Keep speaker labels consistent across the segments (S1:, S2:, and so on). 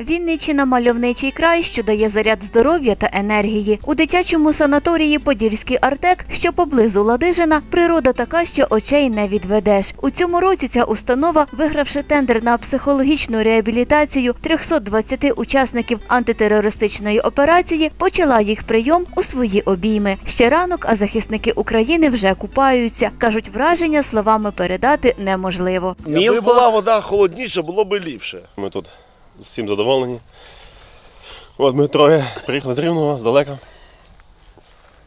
S1: Вінниччина – мальовничий край, що дає заряд здоров'я та енергії. У дитячому санаторії Подільський Артек, що поблизу Ладижина, природа така, що очей не відведеш. У цьому році ця установа, вигравши тендер на психологічну реабілітацію 320 учасників антитерористичної операції, почала їх прийом у свої обійми. Ще ранок, а захисники України вже купаються. Кажуть, враження словами передати неможливо.
S2: Якби була вода холодніша, було б ліпше.
S3: Ми тут всім задоволені. От ми троє приїхали з Рівного, здалека.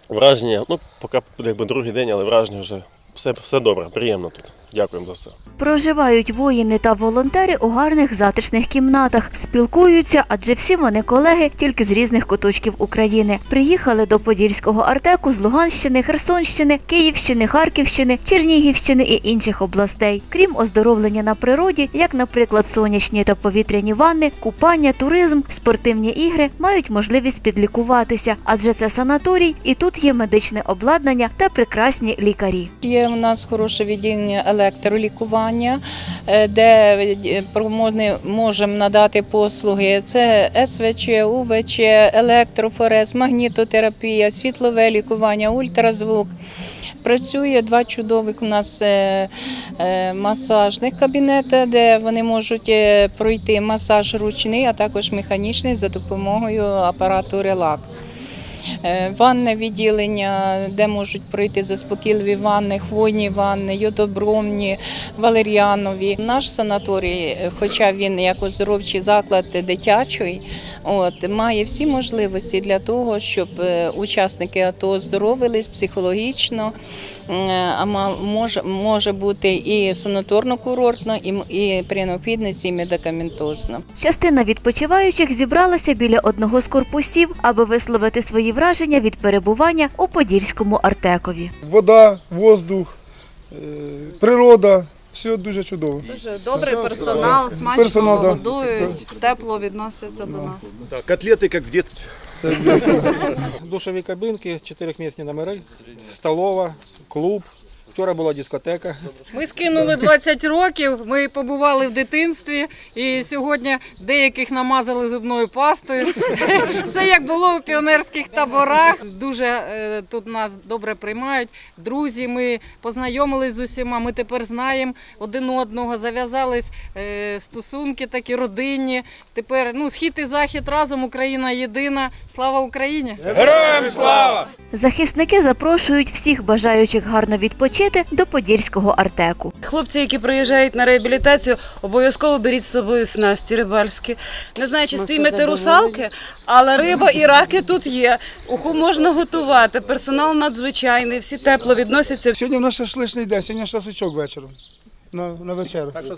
S3: Враження, ну, поки якби другий день, але враження вже все, все добре, приємно тут. Дякуємо за все.
S1: Проживають воїни та волонтери у гарних затишних кімнатах, спілкуються, адже всі вони колеги тільки з різних куточків України. Приїхали до Подільського артеку з Луганщини, Херсонщини, Київщини, Харківщини, Чернігівщини і інших областей. Крім оздоровлення на природі, як, наприклад, сонячні та повітряні ванни, купання, туризм, спортивні ігри мають можливість підлікуватися, адже це санаторій, і тут є медичне обладнання та прекрасні лікарі.
S4: Є у нас хороше відділення електролікування, е, де е, можемо надати послуги. Це СВЧ, УВЧ, електрофорез, магнітотерапія, світлове лікування, ультразвук. Працює два чудових у нас е, масажних кабінети, де вони можуть пройти масаж ручний, а також механічний за допомогою апарату релакс. Е, Ванне відділення, де можуть пройти заспокійливі ванни, хвойні ванни, йодобромні, валеріанові. Наш санаторій, е, хоча він як оздоровчий заклад дитячий, от, має всі можливості для того, щоб е, учасники АТО оздоровились психологічно, а ма- може, може бути і санаторно-курортно, і, м- і при необхідності і медикаментозно.
S1: Частина відпочиваючих зібралася біля одного з корпусів, аби висловити свої враження від перебування у Подільському Артекові.
S5: вода, воздух, е, природа. Все дуже чудово.
S6: Дуже добрий персонал, смачно
S5: Персонал, да.
S6: годують, тепло відносяться до нас.
S2: Да, котлети, як в дитинстві.
S7: Душові кабинки, чотирьохмісні номери, столова, клуб. Вчора була дискотека.
S8: Ми скинули 20 років, ми побували в дитинстві і сьогодні деяких намазали зубною пастою. Все як було у піонерських таборах. Дуже е, тут нас добре приймають. Друзі, ми познайомились з усіма. Ми тепер знаємо один одного, зав'язались е, стосунки такі родинні. Тепер ну, схід і захід разом, Україна єдина. Слава Україні! Героям слава!
S1: Захисники запрошують всіх бажаючих гарно відпочити до Подільського Артеку.
S9: Хлопці, які приїжджають на реабілітацію, обов'язково беріть з собою снасті рибальські. Не знаю, чи стиймете русалки, але риба і раки тут є. Уху можна готувати. Персонал надзвичайний, всі тепло відносяться.
S5: Сьогодні в нас шашличний день, сьогодні шашличок вечором На, на вечерю. Так що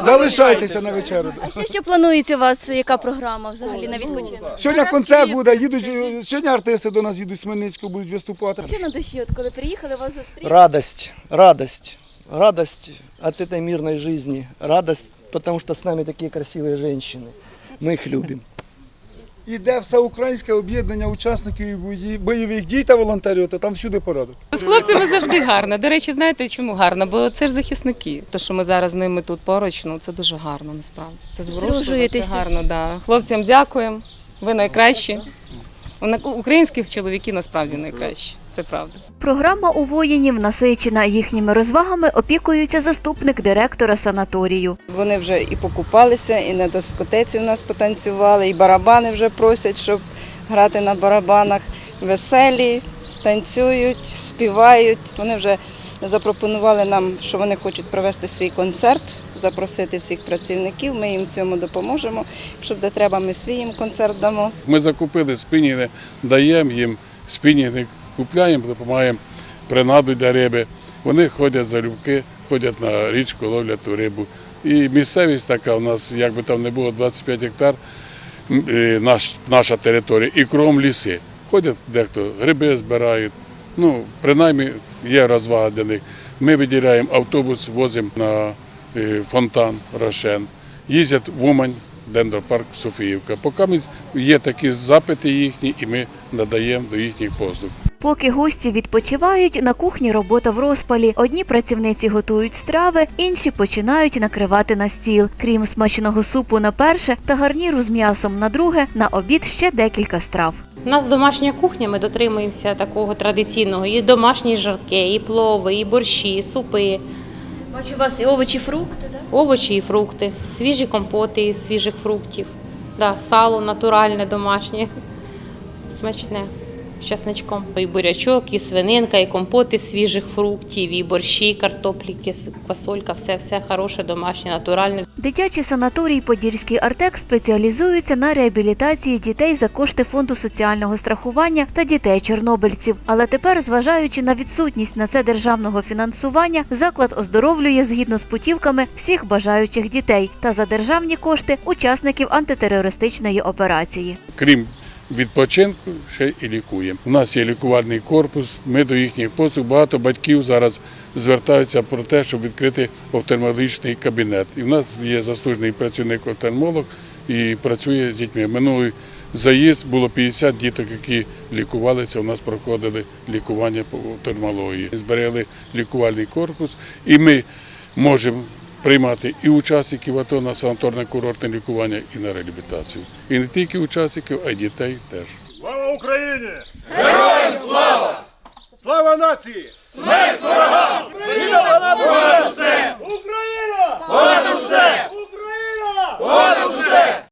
S5: залишайтеся на вечерю.
S10: А ще що планується у вас? Яка програма взагалі на відпочинок?
S5: Сьогодні концерт буде, їдуть, е, сьогодні артисти до нас їдуть з Хмельницького, будуть виступати.
S10: Що на душі, от коли приїхали, вас зустріли?
S11: Радость, радость, радость от этой мирной жизни, радость, потому что с нами такие красивые женщины. Мы их любим.
S5: Іде всеукраїнське об'єднання учасників бої- бойових дій та волонтерів, то там всюди порядок.
S9: З хлопцями завжди гарно. До речі, знаєте чому гарно? Бо це ж захисники. То, що ми зараз з ними тут поруч, ну це дуже гарно насправді. Це зворушує, це гарно. Да. Хлопцям дякуємо. Ви найкращі. Вона- Українських чоловіків насправді найкращі. Це правда.
S1: Програма у воїнів насичена. Їхніми розвагами опікується заступник директора санаторію.
S4: Вони вже і покупалися, і на дискотеці у нас потанцювали, і барабани вже просять, щоб грати на барабанах. Веселі, танцюють, співають. Вони вже запропонували нам, що вони хочуть провести свій концерт, запросити всіх працівників. Ми їм цьому допоможемо. Якщо буде треба, ми свій їм концерт дамо.
S12: Ми закупили спінінги, даємо їм спінінги, купляємо, допомагаємо принаду для риби. Вони ходять за любки, ходять на річку, ловлять ту рибу. І місцевість така у нас, як би там не було, 25 гектар, е, наш, наша територія, і кром ліси. Ходять дехто гриби збирають. Ну, принаймні є розвага для них. Ми виділяємо автобус, возимо на е, фонтан, Рошен. Їздять в Умань, дендропарк Софіївка. Поки є такі запити їхні, і ми надаємо до їхніх послуг.
S1: Поки гості відпочивають, на кухні робота в розпалі. Одні працівниці готують страви, інші починають накривати на стіл. Крім смачного супу на перше та гарніру з м'ясом на друге, на обід ще декілька страв.
S13: У нас домашня кухня, ми дотримуємося такого традиційного. І домашні жарки, і плови, і борщі, і супи,
S10: Бачу, у вас і овочі, фрукти, да?
S13: овочі і фрукти, свіжі компоти із свіжих фруктів, да, сало натуральне, домашнє, смачне, з часничком. І бурячок, і свининка, і компоти свіжих фруктів, і борщі, і картоплі, квасолька, все, все хороше, домашнє, натуральне.
S1: Дитячий санаторій Подільський Артек спеціалізується на реабілітації дітей за кошти фонду соціального страхування та дітей чорнобильців. Але тепер, зважаючи на відсутність на це державного фінансування, заклад оздоровлює згідно з путівками всіх бажаючих дітей та за державні кошти учасників антитерористичної операції.
S12: Крім відпочинку, ще і лікуємо. У нас є лікувальний корпус, ми до їхніх послуг. Багато батьків зараз звертаються про те, щоб відкрити офтальмологічний кабінет. І в нас є заслужений працівник офтальмолог і працює з дітьми. Минулий заїзд було 50 діток, які лікувалися. У нас проходили лікування по офтальмології. Зберегли лікувальний корпус, і ми можемо приймати і учасників АТО на санаторне курортне лікування і на реабілітацію. І не тільки учасників, а й дітей теж.
S2: Слава Україні! Героям слава! Слава нації! Смерть ворогам! Україна! Понад усе! Україна! Понад усе! Україна! Понад